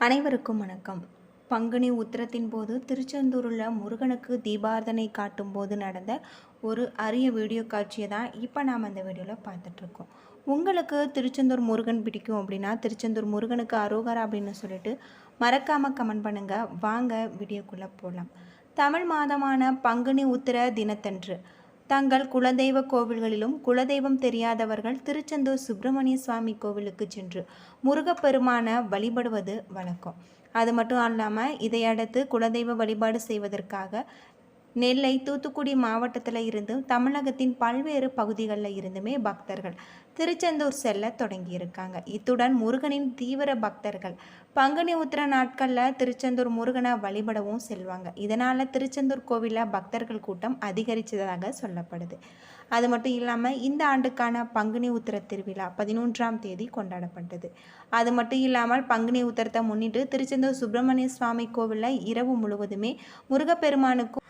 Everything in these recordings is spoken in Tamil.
அனைவருக்கும் வணக்கம். பங்குனி உத்திரத்தின் போது திருச்செந்தூரில் முருகனுக்கு தீபார்த்தனை காட்டும் போது நடந்த ஒரு அரிய வீடியோ காட்சியை தான் இப்போ நாம் அந்த வீடியோவில் பார்த்துட்ருக்கோம் உங்களுக்கு திருச்செந்தூர் முருகன் பிடிக்கும் அப்படின்னா திருச்செந்தூர் முருகனுக்கு அரோகரா அப்படின்னு சொல்லிட்டு மறக்காமல் கமெண்ட் பண்ணுங்கள் வாங்க வீடியோக்குள்ளே போகலாம் தமிழ் மாதமான பங்குனி உத்திர தினத்தன்று தங்கள் குலதெய்வ கோவில்களிலும் குலதெய்வம் தெரியாதவர்கள் திருச்செந்தூர் சுப்பிரமணிய சுவாமி கோவிலுக்கு சென்று முருகப்பெருமான வழிபடுவது வழக்கம் அது மட்டும் இல்லாமல் இதையடுத்து குலதெய்வ வழிபாடு செய்வதற்காக நெல்லை தூத்துக்குடி மாவட்டத்தில் இருந்தும் தமிழகத்தின் பல்வேறு பகுதிகளில் இருந்துமே பக்தர்கள் திருச்செந்தூர் செல்ல தொடங்கியிருக்காங்க. இத்துடன் முருகனின் தீவிர பக்தர்கள் பங்குனி உத்திர நாட்களில் திருச்செந்தூர் முருகனை வழிபடவும் செல்வாங்க. இதனால் திருச்செந்தூர் கோவிலில் பக்தர்கள் கூட்டம் அதிகரித்ததாக சொல்லப்படுது. அது மட்டும் இல்லாமல் இந்த ஆண்டுக்கான பங்குனி உத்திர திருவிழா பதினொன்றாம் தேதி கொண்டாடப்பட்டது. அது மட்டும் இல்லாமல் பங்குனி உத்திரத்தை முன்னிட்டு திருச்செந்தூர் சுப்பிரமணிய சுவாமி கோவிலில் இரவு முழுவதுமே முருகப்பெருமானுக்கும்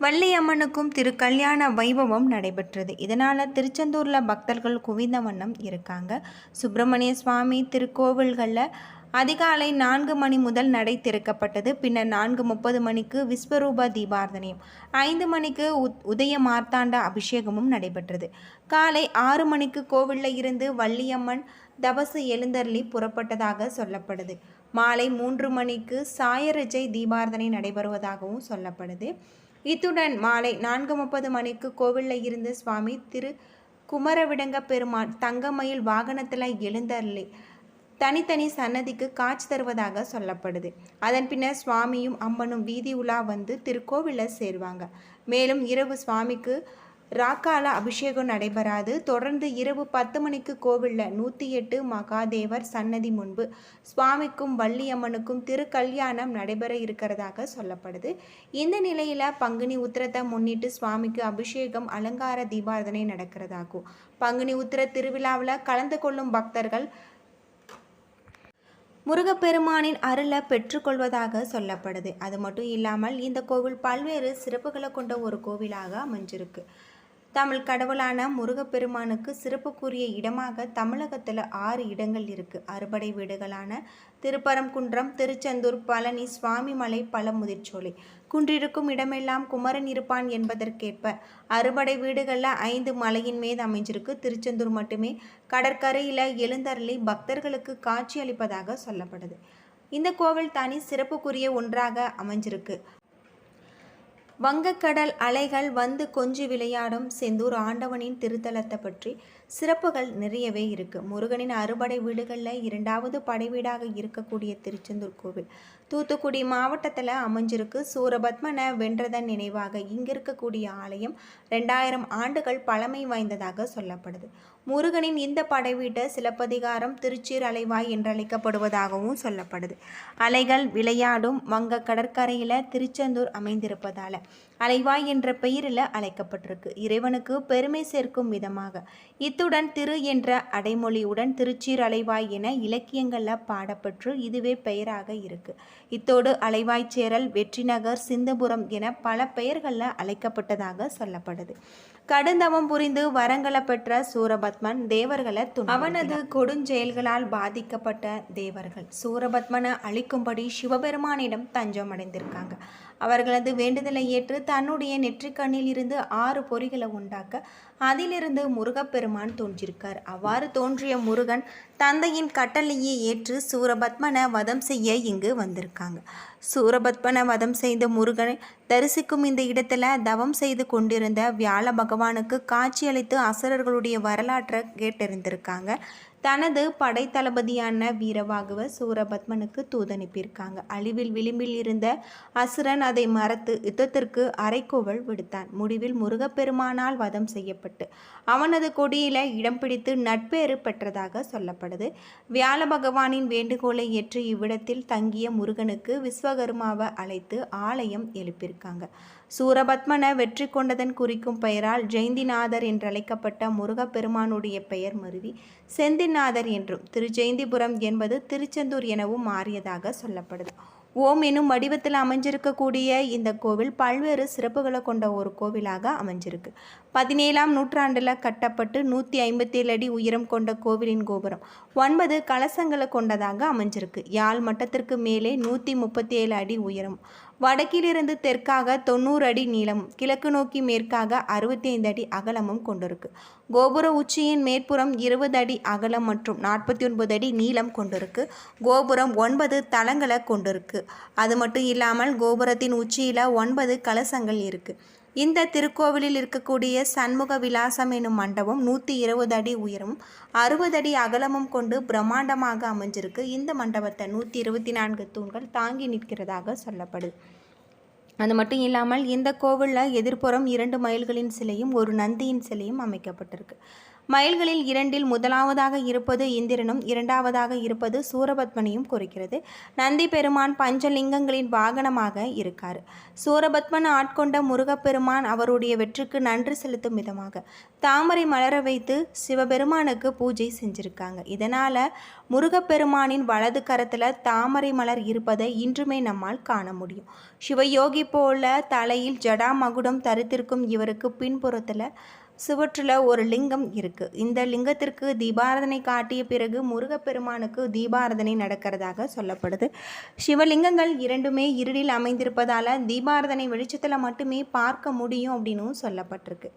வள்ளியம்மனுக்கும் திரு கல்யாண வைபவம் நடைபெற்றது. இதனால் திருச்செந்தூரில் பக்தர்கள் குவிந்த வண்ணம் இருக்காங்க. சுப்பிரமணிய சுவாமி திருக்கோவில்களில் அதிகாலை நான்கு மணி முதல் நடை திறக்கப்பட்டது. பின்னர் நான்கு முப்பது மணிக்கு விஸ்வரூப தீபார்த்தனையும் ஐந்து மணிக்கு உத் உதய மார்த்தாண்ட அபிஷேகமும் நடைபெற்றது. காலை ஆறு மணிக்கு கோவிலில் இருந்து வள்ளியம்மன் தபசு எழுந்தருளி புறப்பட்டதாக சொல்லப்படுது. மாலை மூன்று மணிக்கு சாயரஜை தீபார்த்தனை நடைபெறுவதாகவும் சொல்லப்படுது. இத்துடன் மாலை நான்கு முப்பது மணிக்கு கோவிலில் இருந்து சுவாமி திரு குமரவிடங்க பெருமாள் தங்கமயில் வாகனத்தில் எழுந்தருளி தனித்தனி சன்னதிக்கு காட்சி தருவதாக சொல்லப்படுது. அதன் பின்னர் சுவாமியும் அம்மனும் வீதி உலா வந்து திருக்கோவிலில் சேருவாங்க. மேலும் இரவு சுவாமிக்கு ராக்கால அபிஷேகம் நடைபெறாது. தொடர்ந்து இரவு பத்து மணிக்கு கோவிலில் நூற்றி எட்டு மகாதேவர் சன்னதி முன்பு சுவாமிக்கும் வள்ளியம்மனுக்கும் திருக்கல்யாணம் நடைபெற இருக்கிறதாக சொல்லப்படுது. இந்த நிலையில் பங்குனி உத்திரத்தை முன்னிட்டு சுவாமிக்கு அபிஷேகம் அலங்கார தீபாரதனை நடக்கிறதாகும். பங்குனி உத்திர திருவிழாவில் கலந்து கொள்ளும் பக்தர்கள் முருகப்பெருமானின் அருளை பெற்றுக்கொள்வதாக சொல்லப்படுது. அது மட்டும் இல்லாமல் இந்த கோவில் பல்வேறு சிறப்புகளை கொண்ட ஒரு கோவிலாக அமைஞ்சிருக்கு. தமிழ் கடவுளான முருகப்பெருமானுக்கு சிறப்புக்குரிய இடமாக தமிழகத்தில் ஆறு இடங்கள் இருக்குது அறுபடை வீடுகளான திருப்பரங்குன்றம் திருச்செந்தூர் பழனி சுவாமிமலை பழமுதிர்ச்சோலை குன்றிருக்கும் இடமெல்லாம் குமரன் இருப்பான் என்பதற்கேற்ப அறுபடை வீடுகளில் ஐந்து மலையின் மீது அமைஞ்சிருக்கு. திருச்செந்தூர் மட்டுமே கடற்கரையில் எழுந்தருளி பக்தர்களுக்கு காட்சி அளிப்பதாக சொல்லப்படுது. இந்த கோவில் தனி சிறப்புக்குரிய ஒன்றாக அமைஞ்சிருக்கு. வங்கக்கடல் அலைகள் வந்து கொஞ்சி விளையாடும் செந்தூர் ஆண்டவனின் திருத்தலத்தை பற்றி சிறப்புகள் நிறையவே இருக்குது முருகனின் அறுபடை வீடுகளில் இரண்டாவது படை வீடாக இருக்கக்கூடிய திருச்செந்தூர் கோவில். தூத்துக்குடி மாவட்டத்தில் அமைஞ்சிருக்கு சூரபத்மனை வென்றதன் நினைவாக இங்கே இருக்கக்கூடிய ஆலயம் ரெண்டாயிரம் ஆண்டுகள் பழமை வாய்ந்ததாக சொல்லப்படுது. முருகனின் இந்த படைவீட்டை சிலப்பதிகாரம் திருச்சீர் அலைவாய் என்றழைக்கப்படுவதாகவும் சொல்லப்படுது. அலைகள் விளையாடும் வங்க கடற்கரையில் திருச்செந்தூர் அமைந்திருப்பதால் அலைவாய் என்ற பெயரில் அழைக்கப்பட்டிருக்கு. இறைவனுக்கு பெருமை சேர்க்கும் விதமாக. இத்துடன் திரு என்ற அடைமொழியுடன் திருச்சீர் அலைவாய் என இலக்கியங்களில் பாடப்பெற்று இதுவே பெயராக இருக்கு. இத்தோடு அலைவாய் சேரல் வெற்றிநகர் சிந்தபுரம் என பல பெயர்களில் அழைக்கப்பட்டதாக சொல்லப்படுது. கடுந்தவம் புரிந்து வரங்களை பெற்ற சூரபத்மன் தேவர்களை அவனது கொடுஞ்செயல்களால் பாதிக்கப்பட்ட தேவர்கள். சூரபத்மனை அழிக்கும்படி சிவபெருமானிடம் தஞ்சம் அடைந்திருக்காங்க. அவர்களது வேண்டுதலை ஏற்று தன்னுடைய நெற்றிக்கண்ணில் இருந்து ஆறு பொறிகளை உண்டாக்க அதிலிருந்து முருகப்பெருமான் தோன்றியிருக்கார் அவ்வாறு தோன்றிய முருகன் தந்தையின் கட்டளையை ஏற்று சூரபத்மனை வதம் செய்ய இங்கு வந்திருக்காங்க. சூரபத்மனை வதம் செய்த முருகனை தரிசிக்கும் இந்த இடத்துல தவம் செய்து கொண்டிருந்த வியாழ பகவானுக்கு காட்சியளித்து அசுரர்களுடைய வரலாற்றை கேட்டிருந்திருக்காங்க தனது படைத்தளபதியான வீரவாகுவ சூரபத்மனுக்கு தூதனுப்பியிருக்காங்க அழிவில் விளிம்பில் இருந்த அசுரன் அதை மறத்து யுத்தத்திற்கு அரைக்கோவல் விடுத்தான். முடிவில் முருகப்பெருமானால் வதம் செய்யப்பட்டு அவனது கொடியில இடம் பிடித்து நட்பேறு பெற்றதாக சொல்லப்படுது. வியாழ பகவானின் வேண்டுகோளை ஏற்று இவ்விடத்தில் தங்கிய முருகனுக்கு விஸ்வகர்மாவை அழைத்து ஆலயம் எழுப்பியிருக்காங்க சூரபத்மனை வெற்றி கொண்டதன் குறிக்கும் பெயரால் ஜெயந்திநாதர் என்றழைக்கப்பட்ட முருகப்பெருமானுடைய பெயர் மருவி. செந்திநாதர் என்றும் திருஜெயந்திபுரம் என்பது திருச்செந்தூர் எனவும் மாறியதாக சொல்லப்படுது. ஓம் எனும் வடிவத்தில் அமைஞ்சிருக்கக்கூடிய இந்த கோவில் பல்வேறு சிறப்புகளை கொண்ட ஒரு கோவிலாக அமைஞ்சிருக்கு. பதினேழாம் நூற்றாண்டில் கட்டப்பட்டு நூற்றி ஐம்பத்தேழு அடி உயரம் கொண்ட கோவிலின் கோபுரம் ஒன்பது கலசங்களை கொண்டதாக அமைஞ்சிருக்கு. யாழ் மட்டத்திற்கு மேலே நூற்றி முப்பத்தி ஏழு அடி உயரம் வடக்கிலிருந்து தெற்காக தொண்ணூறு அடி நீளம் கிழக்கு நோக்கி மேற்காக அறுபத்தி ஐந்து அடி அகலமும் கொண்டிருக்கு. கோபுர உச்சியின் மேற்புறம் இருபது அடி அகலம் மற்றும் நாற்பத்தி ஒன்பது அடி நீளம் கொண்டிருக்கு. கோபுரம் ஒன்பது தளங்களை கொண்டிருக்கு. அது மட்டும் இல்லாமல் கோபுரத்தின் உச்சியில் ஒன்பது கலசங்கள் இருக்குது இந்த திருக்கோவிலில் இருக்கக்கூடிய சண்முக விலாசம் எனும் மண்டபம் நூற்றி இருபது அடி உயரமும் அறுபது அடி அகலமும் கொண்டு பிரம்மாண்டமாக அமைஞ்சிருக்கு. இந்த மண்டபத்தை நூற்றி இருபத்தி நான்கு தூண்கள் தாங்கி நிற்கிறதாக சொல்லப்படுது. அது மட்டும் இல்லாமல் இந்த கோவிலில் எதிர்ப்புறம் இரண்டு மயில்களின் சிலையும் ஒரு நந்தியின் சிலையும் அமைக்கப்பட்டிருக்கு. மயில்களில் இரண்டில் முதலாவதாக இருப்பது இந்திரனும் இரண்டாவதாக இருப்பது சூரபத்மனையும் குறிக்கிறது. நந்தி பெருமான் பஞ்சலிங்கங்களின் வாகனமாக இருக்கார். சூரபத்மன் ஆட்கொண்ட முருகப்பெருமான் அவருடைய வெற்றிக்கு நன்றி செலுத்தும் விதமாக. தாமரை மலர வைத்து சிவபெருமானுக்கு பூஜை செஞ்சுருக்காங்க. இதனால் முருகப்பெருமானின் வலது கரத்தில் தாமரை மலர் இருப்பதை இன்றுமே நம்மால் காண முடியும். சிவயோகி போல தலையில் ஜடாமகுடம் தரித்திருக்கும் இவருக்கு பின்புறத்தில் சுவற்றில் ஒரு லிங்கம் இருக்குது இந்த லிங்கத்திற்கு தீபாரதனை காட்டிய பிறகு முருகப்பெருமானுக்கு தீபாரதனை நடக்கிறதாக சொல்லப்படுது. சிவலிங்கங்கள் இரண்டுமே இருளில் அமைந்திருப்பதால் தீபாரதனை வெளிச்சத்தில் மட்டுமே பார்க்க முடியும் அப்படின்னும் சொல்லப்பட்டிருக்கு.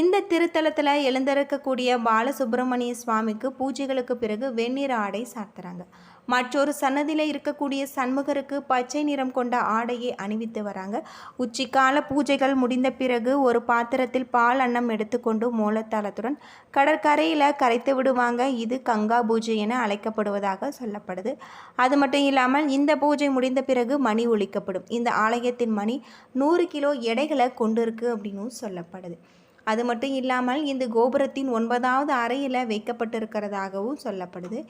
இந்த திருத்தலத்தில் எழுந்திருக்கக்கூடிய பாலசுப்பிரமணிய சுவாமிக்கு பூஜைகளுக்கு பிறகு வெந்நீர் ஆடை சாத்துறாங்க. மற்றொரு சன்னதியில் இருக்கக்கூடிய சண்முகருக்கு பச்சை நிறம் கொண்ட ஆடையை அணிவித்து வராங்க. உச்சிக்கால பூஜைகள் முடிந்த பிறகு ஒரு பாத்திரத்தில் பால் அன்னம் எடுத்துக்கொண்டு மூலத்தாளத்துடன் கடற்கரையில் கரைத்து விடுவாங்க. இது கங்கா பூஜை என அழைக்கப்படுவதாக சொல்லப்படுது. அது மட்டும் இல்லாமல் இந்த பூஜை முடிந்த பிறகு மணி ஒழிக்கப்படும் இந்த ஆலயத்தின் மணி நூறு கிலோ எடைகளை கொண்டிருக்கு அப்படின்னு சொல்லப்படுது. அது மட்டும் இல்லாமல் இந்த கோபுரத்தின் ஒன்பதாவது அறையில் வைக்கப்பட்டிருக்கிறதாகவும் சொல்லப்படுது.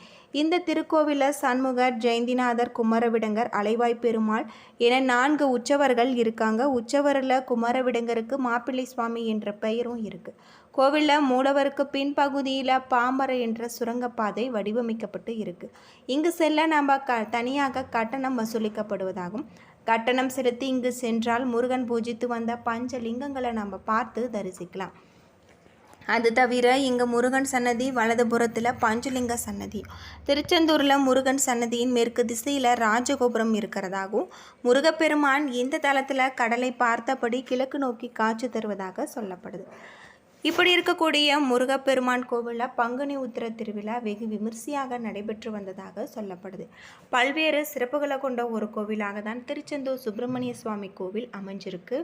இந்த திருக்கோவிலில் சண்முகர் ஜெயந்திநாதர் குமரவிடங்கர் அலைவாய் பெருமாள் என நான்கு உற்சவர்கள் இருக்காங்க. உற்சவரில் குமரவிடங்கருக்கு மாப்பிள்ளை சுவாமி என்ற பெயரும் இருக்குது கோவிலில் மூலவருக்கு பின்பகுதியில் பாம்பரை என்ற சுரங்கப்பாதை வடிவமைக்கப்பட்டு இருக்குது இங்கு செல்ல நம்ம க தனியாக கட்டணம் வசூலிக்கப்படுவதாகும். கட்டணம் செலுத்தி இங்கு சென்றால் முருகன் பூஜித்து வந்த பஞ்ச லிங்கங்களை நம்ம பார்த்து தரிசிக்கலாம். அது தவிர இங்கே முருகன் சன்னதி வலதுபுறத்தில் பஞ்சலிங்க சன்னதி. திருச்செந்தூரில் முருகன் சன்னதியின் மேற்கு திசையில் ராஜகோபுரம் இருக்கிறதாகவும் முருகப்பெருமான் இந்த தளத்தில் கடலை பார்த்தபடி கிழக்கு நோக்கி காட்சி தருவதாக சொல்லப்படுது. இப்படி இருக்கக்கூடிய முருகப்பெருமான் கோவிலில் பங்குனி உத்திர திருவிழா வெகு விமர்சையாக நடைபெற்று வந்ததாக சொல்லப்படுது. பல்வேறு சிறப்புகளை கொண்ட ஒரு கோவிலாக தான் திருச்செந்தூர் சுப்பிரமணிய சுவாமி கோவில் அமைஞ்சிருக்கு.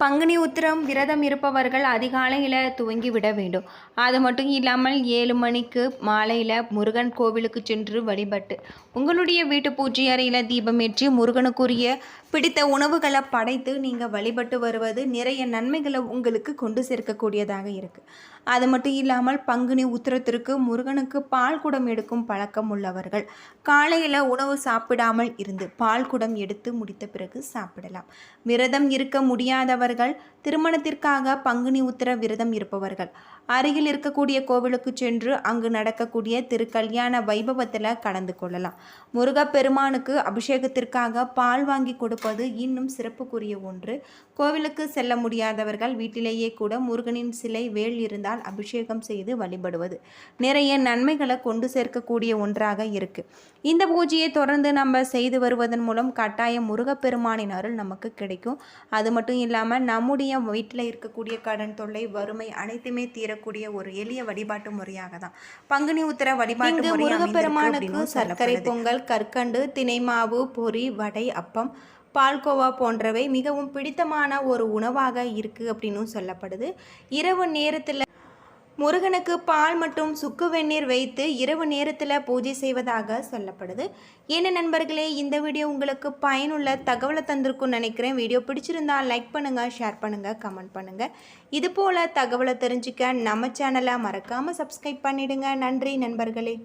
பங்குனி உத்திரம் விரதம் இருப்பவர்கள் அதிகாலையில் துவங்கி விட வேண்டும். அது மட்டும் இல்லாமல் ஏழு மணிக்கு மாலையில் முருகன் கோவிலுக்கு சென்று வழிபட்டு உங்களுடைய வீட்டு பூஜை அறையில் தீபமேற்றி முருகனுக்குரிய பிடித்த உணவுகளை படைத்து நீங்கள் வழிபட்டு வருவது நிறைய நன்மைகளை உங்களுக்கு கொண்டு சேர்க்கக்கூடியதாக இருக்குது அது மட்டும் இல்லாமல் பங்குனி உத்திரத்திற்கு முருகனுக்கு பால் குடம் எடுக்கும் பழக்கம் உள்ளவர்கள். காலையில் உணவு சாப்பிடாமல் இருந்து பால் குடம் எடுத்து முடித்த பிறகு சாப்பிடலாம். விரதம் இருக்க முடியாதவர்கள் திருமணத்திற்காக பங்குனி உத்திர விரதம் இருப்பவர்கள். அருகில் இருக்கக்கூடிய கோவிலுக்கு சென்று அங்கு நடக்கக்கூடிய திருக்கல்யாண வைபவத்தில் கலந்து கொள்ளலாம். முருகப்பெருமானுக்கு அபிஷேகத்திற்காக பால் வாங்கி கொடுப்பது இன்னும் சிறப்புக்குரிய ஒன்று. கோவிலுக்கு செல்ல முடியாதவர்கள் வீட்டிலேயே கூட முருகனின் சிலை வேல் இருந்தால் அபிஷேகம் செய்து வழிபடுவது. நிறைய நன்மைகளை கொண்டு சேர்க்கக்கூடிய ஒன்றாக இருக்கு. இந்த பூஜையை தொடர்ந்து நம்ம செய்து வருவதன் மூலம் கட்டாயம் முருகப்பெருமானின் அருள் நமக்கு கிடைக்கும். அது மட்டும் இல்லாமல் நம்முடைய வீட்டில் இருக்கக்கூடிய கடன் தொல்லை வறுமை அனைத்துமே தீரக்கூடிய ஒரு எளிய வழிபாட்டு முறையாக தான் பங்குனி உத்திர வழிபாட்டு முருகப்பெருமானுக்கு சர்க்கரை பொங்கல் கற்கண்டு தினைமாவு பொரி வடை அப்பம் பால்கோவா போன்றவை மிகவும் பிடித்தமான ஒரு உணவாக இருக்குது அப்படின்னு சொல்லப்படுது. இரவு நேரத்தில் முருகனுக்கு பால் மற்றும் சுக்கு வெந்நீர் வைத்து இரவு நேரத்தில் பூஜை செய்வதாக சொல்லப்படுது. என்ன நண்பர்களே இந்த வீடியோ உங்களுக்கு பயனுள்ள தகவலை தந்திருக்கும்னு நினைக்கிறேன். வீடியோ பிடிச்சிருந்தா லைக் பண்ணுங்கள் ஷேர் பண்ணுங்கள் கமெண்ட் பண்ணுங்கள் இது போல் தகவலை தெரிஞ்சுக்க நம்ம சேனலை மறக்காமல் சப்ஸ்கிரைப் பண்ணிடுங்க. நன்றி நண்பர்களே.